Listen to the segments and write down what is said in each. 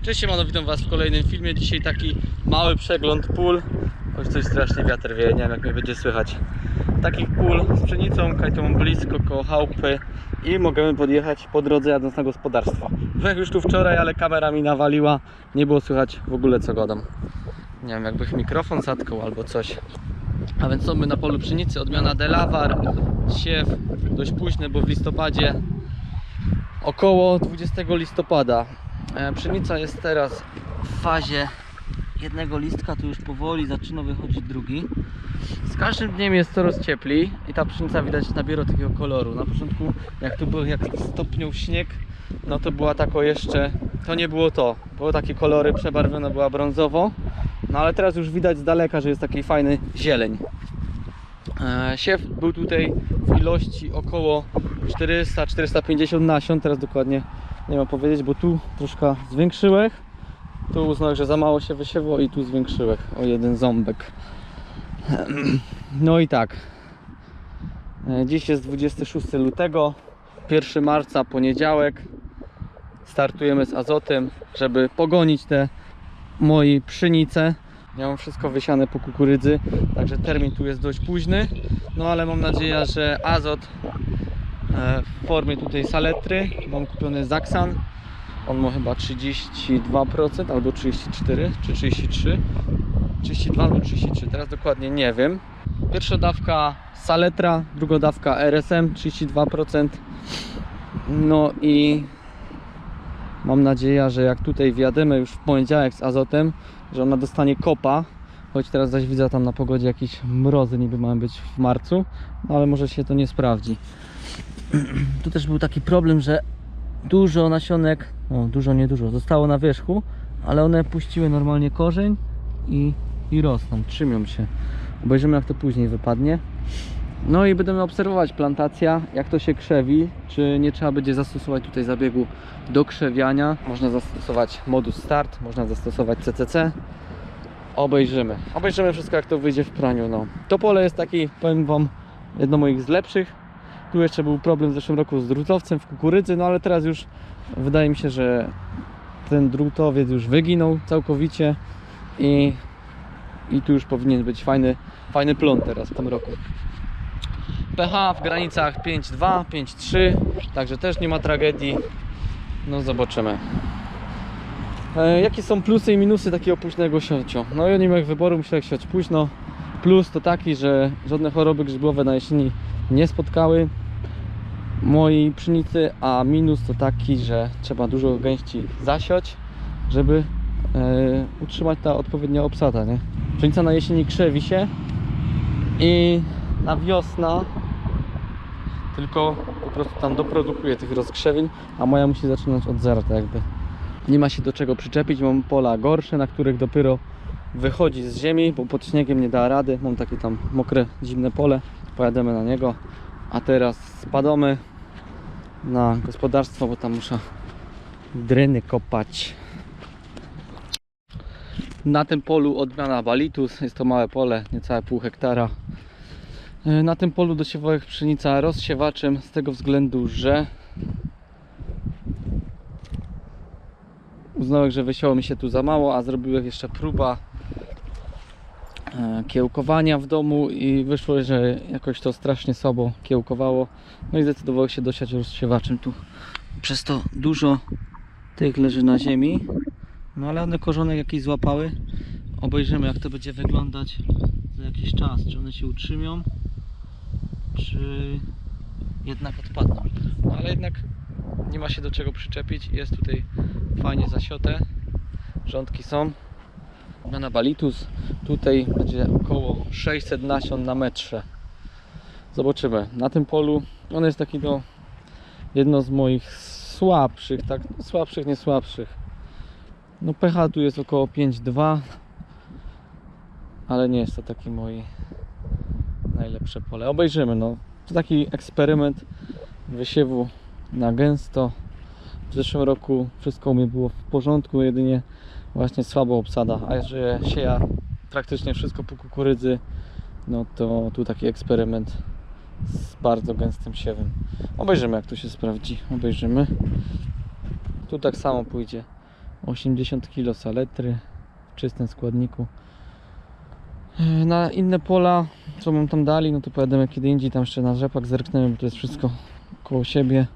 Cześć, siemano, witam was w kolejnym filmie. Dzisiaj taki mały przegląd pól. Choć coś strasznie wiatr wieje, nie wiem jak mnie będzie słychać. Takich pól z pszenicą, kajtą blisko koło chałupy i możemy podjechać po drodze jadąc na gospodarstwo. Byłem już tu wczoraj, ale kamera mi nawaliła, nie było słychać w ogóle co gadam. Nie wiem, jakbyś mikrofon zatkał albo coś. A więc są my na polu pszenicy, odmiana Delawar, siew dość późny, bo w listopadzie około 20 listopada. E, Pszenica jest teraz w fazie jednego listka, tu już powoli zaczyna wychodzić drugi. Z każdym dniem jest coraz cieplej i ta pszenica widać nabiera takiego koloru. Na początku jak tu był, jak stopniał śnieg, no to była tako jeszcze, to nie było to. Były takie kolory, przebarwiona była brązowo. No ale teraz już widać z daleka, że jest taki fajny zieleń. E, Siew był tutaj w ilości około 400-450 nasion, teraz dokładnie nie mam powiedzieć, bo tu troszkę zwiększyłem. Tu uznałem, że za mało się wysiewo i tu zwiększyłem o jeden ząbek. No i tak. E, Dziś jest 26 lutego, 1 marca, poniedziałek. Startujemy z azotem, żeby pogonić te mojej pszenice. Mam wszystko wysiane po kukurydzy, także termin tu jest dość późny. No ale mam nadzieję, że azot w formie tutaj saletry. Mam kupiony Zaxan. On ma chyba 32% albo 34 czy 33. 32 albo 33, teraz dokładnie nie wiem. Pierwsza dawka saletra, druga dawka RSM 32%. No i mam nadzieję, że jak tutaj wjadę już w poniedziałek z azotem, że ona dostanie kopa. Choć teraz zaś widzę tam na pogodzie jakieś mrozy niby mają być w marcu, no ale może się to nie sprawdzi. Tu też był taki problem, że dużo nasionek, no dużo, nie dużo, zostało na wierzchu, ale one puściły normalnie korzeń i, i rosną, trzymią się. Obejrzymy jak to później wypadnie. No i będziemy obserwować plantacja, jak to się krzewi, czy nie trzeba będzie zastosować tutaj zabiegu do krzewiania. Można zastosować modus start, można zastosować CCC. Obejrzymy. Obejrzymy wszystko jak to wyjdzie w praniu. No. To pole jest taki, powiem Wam, jedno moich z lepszych. Tu jeszcze był problem w zeszłym roku z drutowcem w kukurydzy, no ale teraz już wydaje mi się, że ten drutowiec już wyginął całkowicie i, i tu już powinien być fajny, fajny plon teraz w tym roku. pH w granicach 5,2, 5,3, także też nie ma tragedii. No zobaczymy. E, jakie są plusy i minusy takiego późnego siociu? No ja nie miałem wyboru, musiałem siać późno. Plus to taki, że żadne choroby grzybowe na jesieni nie spotkały mojej pszenicy, a minus to taki, że trzeba dużo gęści zasiać, żeby e, utrzymać ta odpowiednia obsada, nie? Pszenica na jesieni krzewi się i na wiosna tylko po prostu tam doprodukuje tych rozkrzewień, a moja musi zaczynać od zera, tak jakby. Nie ma się do czego przyczepić, mam pola gorsze, na których dopiero wychodzi z ziemi, bo pod śniegiem nie da rady. Mam takie tam mokre, zimne pole, pojadziemy na niego. A teraz spadamy na gospodarstwo, bo tam muszę dreny kopać. Na tym polu odmiana Balitus, jest to małe pole, niecałe pół hektara. E, Na tym polu dosiewałem pszenica rozsiewaczem z tego względu, że uznałem, że wysiało mi się tu za mało, a zrobiłem jeszcze próba e, kiełkowania w domu i wyszło, że jakoś to strasznie słabo kiełkowało. No i zdecydowałem się dosiać rozsiewaczem tu. Przez to dużo tych leży na ziemi. No ale one korzonek jakiś złapały. Obejrzymy jak to będzie wyglądać za jakiś czas. Czy one się utrzymią, czy jednak odpadną. No ale jednak nie ma się do czego przyczepić. Jest tutaj fajnie zasiotę. Rządki są. Na Balitus tutaj będzie około 600 nasion na metrze. Zobaczymy. Na tym polu on jest taki no jedno z moich słabszych, tak no, słabszych, nie słabszych. No pH tu jest około 5,2 ale nie jest to taki mój najlepsze pole. Obejrzymy, no. To taki eksperyment wysiewu na gęsto. W zeszłym roku wszystko u mnie było w porządku, jedynie właśnie słabo obsada, a że sieja praktycznie wszystko po kukurydzy, no to tu taki eksperyment z bardzo gęstym siewem. Obejrzymy jak to się sprawdzi, obejrzymy. Tu tak samo pójdzie 80 kg saletry w czystym składniku. E, Na inne pola, co bym tam dali, no to pojadę kiedy indziej, tam jeszcze na rzepak zerknęły, bo to jest wszystko koło siebie.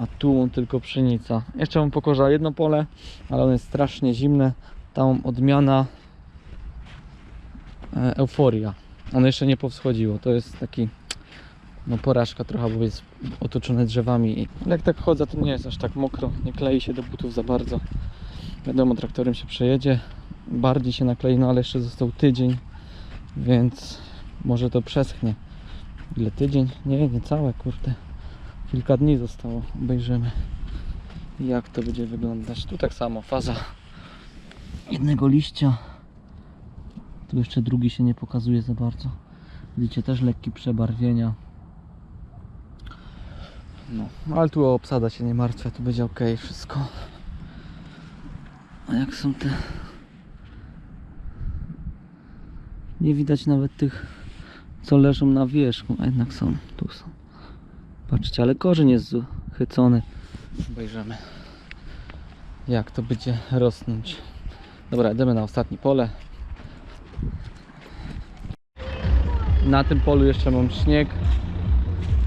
A tu tylko pszenica. Jeszcze mam pokorza jedno pole, ale ono jest strasznie zimne. Tam odmiana e, euforia. Ono jeszcze nie powschodziło. To jest taki no porażka trochę, bo jest otoczone drzewami. Ale jak tak chodzę, to nie jest aż tak mokro. Nie klei się do butów za bardzo. Wiadomo, traktorem się przejedzie. Bardziej się naklei, no ale jeszcze został tydzień, więc może to przeschnie. Ile tydzień? Nie, nie całe, kurde. Kilka dni zostało. Obejrzymy jak to będzie wyglądać. Tu tak samo, faza jednego liścia. Tu jeszcze drugi się nie pokazuje za bardzo. Widzicie, też lekki przebarwienia. No, ale tu obsada się nie martwię, tu będzie ok wszystko. A jak są te... Nie widać nawet tych, co leżą na wierzchu, a jednak są, tu są. Patrzcie, ale korzeń jest chycony. Obejrzymy, jak to będzie rosnąć. Dobra, idziemy na ostatnie pole. Na tym polu jeszcze mam śnieg.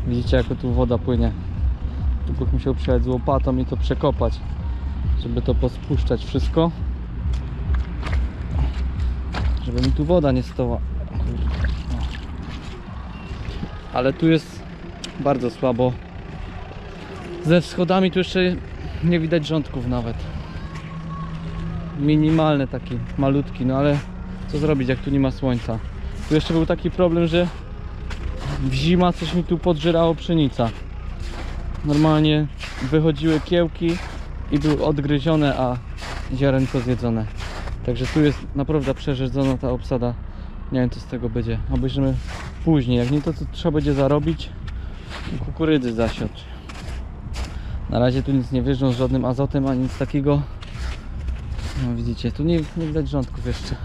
Widzicie, jak tu woda płynie. Tu musiał przyjechać z łopatą i to przekopać, żeby to pospuszczać wszystko. Żeby mi tu woda nie stała. Ale tu jest bardzo słabo. Ze schodami tu jeszcze nie widać rządków nawet. Minimalny taki, malutki, no ale co zrobić jak tu nie ma słońca. Tu jeszcze był taki problem, że w zima coś mi tu podżerało pszenica. Normalnie wychodziły kiełki i były odgryzione, a ziarenko zjedzone. Także tu jest naprawdę przerzedzona ta obsada. Nie wiem co z tego będzie. Obejrzymy później. Jak nie to, to trzeba będzie zarobić kukurydzy zasiąść. Na razie tu nic nie wjeżdżą z żadnym azotem ani nic takiego. No widzicie, tu nie, nie widać rządków jeszcze.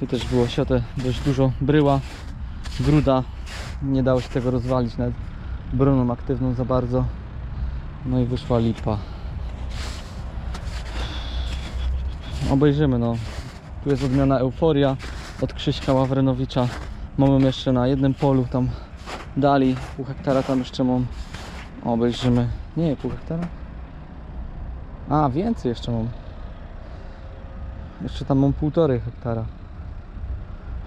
Tu też było siotę dość dużo bryła, gruda. Nie dało się tego rozwalić nawet broną aktywną za bardzo. No i wyszła lipa. Obejrzymy no. Tu jest odmiana Euforia od Krzyśka Ławrenowicza. Mamy jeszcze na jednym polu tam dali. Pół hektara tam jeszcze mam. Obejrzymy. Nie, pół hektara? A, więcej jeszcze mam. Jeszcze tam mam półtorej hektara.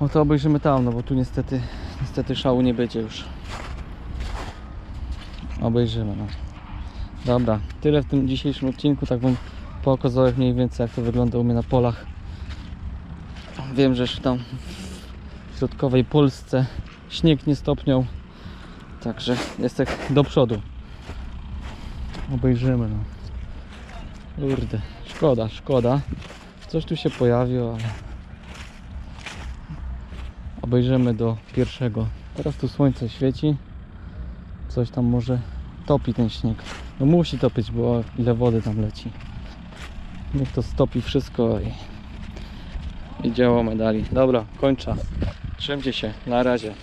No to obejrzymy tam, no bo tu niestety, niestety szału nie będzie już. Obejrzymy, no. Dobra, tyle w tym dzisiejszym odcinku, tak wam pokazałem mniej więcej jak to wygląda u mnie na polach. Wiem, że jeszcze tam w środkowej Polsce śnieg nie stopniał, także jest tak do przodu. Obejrzymy, no. Kurde, szkoda, szkoda. Coś tu się pojawiło, ale obejrzymy do pierwszego. Teraz tu słońce świeci. Coś tam może topi ten śnieg. No musi topić, bo ile wody tam leci. Niech to stopi wszystko i, i dzieło medali. Dobra, kończę. Trzymcie się. Na razie.